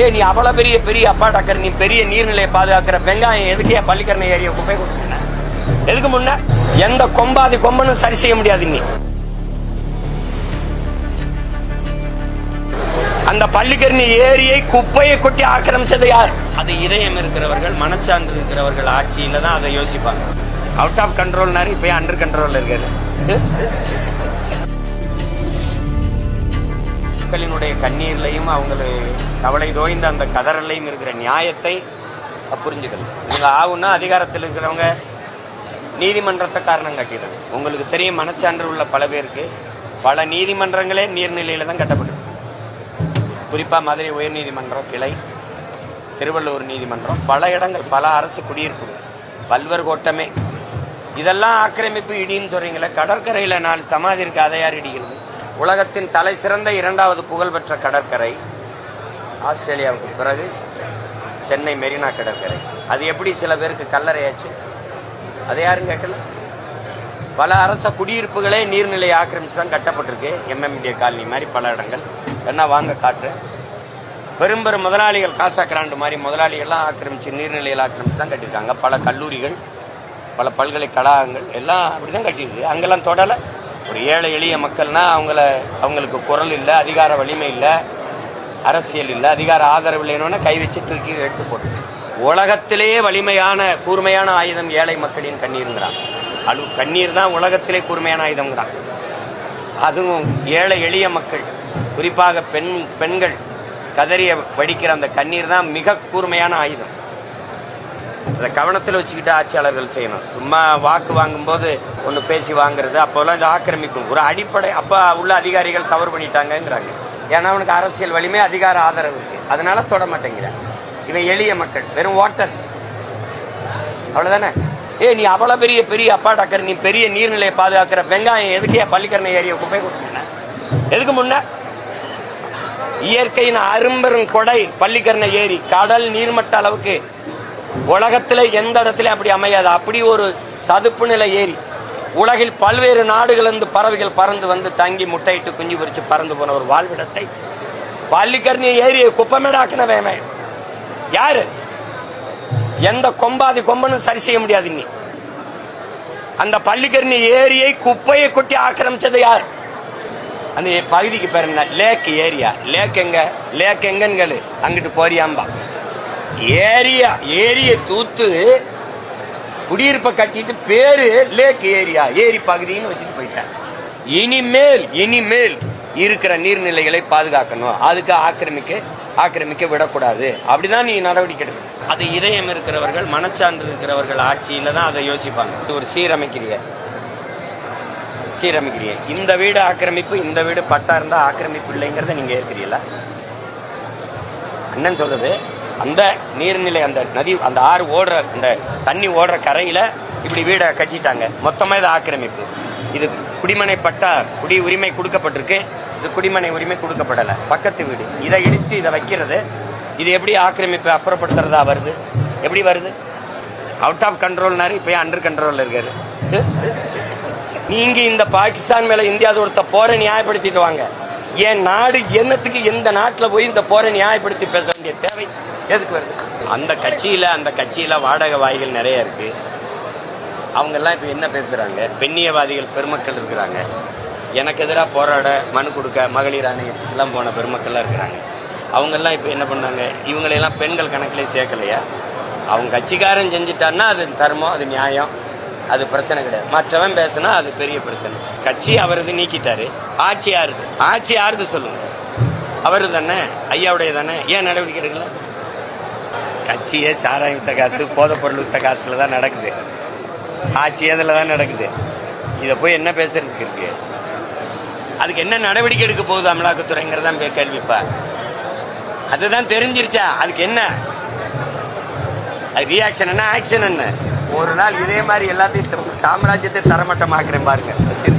ஏ நீ அவ்வளவு பெரிய பெரிய அப்பா டாக்கர் நீ பெரிய நீர்நிலையை பாதுகாக்கிற வெங்காயம் எதுக்கே பள்ளிக்கரணை ஏரிய குப்பை கொடுக்கணும் எதுக்கு முன்ன? எந்த கொம்பாதி கொம்பனும் சரி செய்ய முடியாது நீ. அந்த பள்ளிக்கரணி ஏரியை குப்பையை கொட்டி ஆக்கிரமிச்சது யார்? அது இதயம் இருக்கிறவர்கள் மனச்சான்று இருக்கிறவர்கள் ஆட்சியில தான் அதை யோசிப்பாங்க. அவுட் ஆஃப் கண்ட்ரோல்னாரு இப்ப அண்டர் கண்ட்ரோல்ல இருக்காரு? மக்களினுடைய கண்ணீர்லையும் அவங்களை கவலை தோய்ந்த அந்த கதறலையும் இருக்கிற நியாயத்தை புரிஞ்சுக்கணும். இவங்க ஆகுன்னா அதிகாரத்தில் இருக்கிறவங்க நீதிமன்றத்தை காரணம் கட்டிடுறது உங்களுக்கு தெரியும் மனச்சான்று உள்ள பல பேருக்கு பல நீதிமன்றங்களே நீர்நிலையில தான் கட்டப்படும் குறிப்பா மதுரை உயர்நீதிமன்றம் கிளை திருவள்ளூர் நீதிமன்றம் பல இடங்கள் பல அரசு குடியிருப்புகள் பல்வர் கோட்டமே. இதெல்லாம் ஆக்கிரமிப்பு இடின்னு சொல்றீங்களே கடற்கரையில நாலு சமாதி இருக்கு அதை யார் இடிக்கிறது? உலகத்தின் தலை சிறந்த இரண்டாவது புகழ்பெற்ற கடற்கரை ஆஸ்திரேலியாவுக்கு பிறகு சென்னை மெரினா கடற்கரை. அது எப்படி சில பேருக்கு கல்லறையாச்சு? அதை யாரும் கேட்கல? பல அரச குடியிருப்புகளே நீர்நிலை ஆக்கிரமிச்சு தான் கட்டப்பட்டிருக்கு. எம்எம்டிஏ காலனி மாதிரி பல இடங்கள். என்ன வாங்க காட்டுறேன் பெரும்பெரும் முதலாளிகள் காசா கிராண்டு மாதிரி முதலாளிகள்லாம் ஆக்கிரமிச்சு நீர்நிலையில் ஆக்கிரமிச்சு தான் கட்டியிருக்காங்க. பல கல்லூரிகள் பல பல்கலைக்கழகங்கள் எல்லாம் அப்படிதான் கட்டியிருக்கு. அங்கெல்லாம் தொடலை. ஒரு ஏழை எளிய மக்கள்னா அவங்கள அவங்களுக்கு குரல் இல்லை அதிகார வலிமை இல்லை அரசியல் இல்லை அதிகார ஆதரவு இல்லைன்னு கை வச்சு தூக்கி எடுத்து போட்டு. உலகத்திலேயே வலிமையான கூர்மையான ஆயுதம் ஏழை மக்களின் கண்ணீருங்கிறான். அழு கண்ணீர் தான் உலகத்திலே கூர்மையான ஆயுதம்ங்கிறான். அதுவும் ஏழை எளிய மக்கள் குறிப்பாக பெண் பெண்கள் கதறிய வடிக்கிற அந்த கண்ணீர் தான் மிக கூர்மையான ஆயுதம். அதை கவனத்தில் வச்சுக்கிட்டு ஆட்சியாளர்கள் செய்யணும். சும்மா வாக்கு வாங்கும்போது ஒன்று பேசி வாங்குறது அப்போல்லாம் இது ஆக்கிரமிக்கும். ஒரு அடிப்படை அப்போ உள்ள அதிகாரிகள் தவறு பண்ணிட்டாங்கங்கிறாங்க. ஏன்னா அவனுக்கு அரசியல் வலிமை அதிகார ஆதரவு இருக்கு. அதனால தொட மாட்டேங்கிறான் இவன் எளிய மக்கள் வெறும் வாட்டர்ஸ் அவ்வளவுதானே? ஏ நீ அவ்வளவு பெரிய பெரிய அப்பா டாக்கர் நீ பெரிய நீர்நிலையை பாதுகாக்கிற வெங்காயம் எதுக்கே பள்ளிக்கரணை ஏரிய குப்பை கொடுக்கணும் எதுக்கு முன்ன? இயற்கையின் அரும்பெரும் கொடை பள்ளிக்கரணை ஏரி கடல் நீர்மட்ட அளவுக்கு உலகத்தில் எந்த இடத்துல அப்படி அமையாது. அப்படி ஒரு சதுப்பு நிலை ஏரி உலகில் பல்வேறு நாடுகளிலிருந்து பறவைகள் பறந்து வந்து தங்கி முட்டையிட்டு குஞ்சு பொரிச்சு பறந்து போன ஒரு வாழ்விடத்தை பள்ளிக்கரணி ஏரியை குப்பமேடாக்கினவே யாரு? எந்த கொம்பாதி கொம்பனும் சரி செய்ய முடியாது நீ அந்த பள்ளிக்கரணி ஏரியை குப்பையை கொட்டி ஆக்கிரமிச்சது யார்? அந்த பகுதிக்கு பேர் என்ன? லேக் ஏரியா. லேக் எங்க? லேக் எங்கன்னு கேளு. அங்கிட்டு போறியாம்பா. ஏரியா ஏரிய தூத்து குடியிருப்பை கட்டிட்டு பேரு லேக் ஏரியா ஏரி பகுதின்னு வச்சுட்டு போயிட்டேன் இனிமேல் இனிமேல் இருக்கிற நீர்நிலைகளை பாதுகாக்கணும். அதுக்கு ஆக்கிரமிக்க ஆக்கிரமிக்க விடக்கூடாது. அப்படிதான் நீ நடவடிக்கை எடுக்கணும் அது இதயம் இருக்கிறவர்கள் மனச்சான்று இருக்கிறவர்கள் ஆட்சியில தான் அதை யோசிப்பாங்க. இது ஒரு சீரமைக்கிறிய. சீரமைக்கிறிய. இந்த வீடு ஆக்கிரமிப்பு இந்த வீடு பட்டா இருந்தா ஆக்கிரமிப்பு இல்லைங்கிறத நீங்க ஏற்கிறீங்களா அண்ணன் சொல்றது அந்த நீர்நிலை அந்த நதி அந்த ஆறு ஓடுற அந்த தண்ணி ஓடுற கரையில இப்படி வீடை கட்டிட்டாங்க. மொத்தமா இது ஆக்கிரமிப்பு. இது குடிமனை பட்டா குடி உரிமை கொடுக்கப்பட்டிருக்கு. இது குடிமனை உரிமை கொடுக்கப்படல. பக்கத்து வீடு. இதை இடிச்சு இதை வைக்கிறது. இது எப்படி ஆக்கிரமிப்பு அப்புறப்படுத்துறதா வருது? எப்படி வருது? அவுட் ஆஃப் கண்ட்ரோல்னாரு இப்ப அண்டர் கண்ட்ரோலில் இருக்காரு? நீங்க இந்த பாகிஸ்தான் மேல இந்தியா தொடுத்த போரை நியாயப்படுத்திட்டு வாங்க. என் நாடு என்னத்துக்கு எந்த நாட்டில் போய் இந்த போரை நியாயப்படுத்தி பேச வேண்டிய தேவை? எதுக்கு வருது? அந்த கட்சியில அந்த கட்சியில வாடகை வாய்கள் நிறைய இருக்கு. அவங்க எல்லாம் என்ன பேசுறாங்க? பெண்ணியவாதிகள் பெருமக்கள் இருக்கிறாங்க. எனக்கு எதிராக போராட மனு கொடுக்க மகளிர் ஆணையம் எல்லாம் போன பெருமக்கள்லாம் இருக்கிறாங்க. அவங்க எல்லாம் என்ன பண்ணாங்க? இவங்களையெல்லாம் பெண்கள் கணக்கிலே சேர்க்கலையா? அவங்க கட்சிக்காரன் செஞ்சுட்டான்னா அது தர்மம் அது நியாயம். அது பிரச்சனை கிடையாது. மற்றவன் பேசினா அது பெரிய பிரச்சனை. கட்சி அவரது நீக்கிட்டாரு. ஆட்சி யாருது? ஆட்சி யாருது சொல்லுங்க. அவரு தானே? ஐயாவுடைய தானே? ஏன் நடவடிக்கை எடுக்கல? கட்சியே சாராயம் வித்த காசு போதைப்பொருள் வித்த காசுல தான் நடக்குது. ஆட்சி அதில் தான் நடக்குது? இதை போய் என்ன பேசுறதுக்கு இருக்கு? அதுக்கு என்ன நடவடிக்கை எடுக்க போகுது அமலாக்கத்துறைங்கிறதான் பே- கேள்விப்பா. அதுதான் தெரிஞ்சிருச்சா? அதுக்கு என்ன? அது ரியாக்ஷன் என்ன? ஆக்ஷன் என்ன? ஒரு நாள் இதே மாதிரி எல்லாத்தையும் சாம்ராஜ்யத்தை தரமட்டமாக்குறேன் பாருங்க. வச்சிருக்கேன்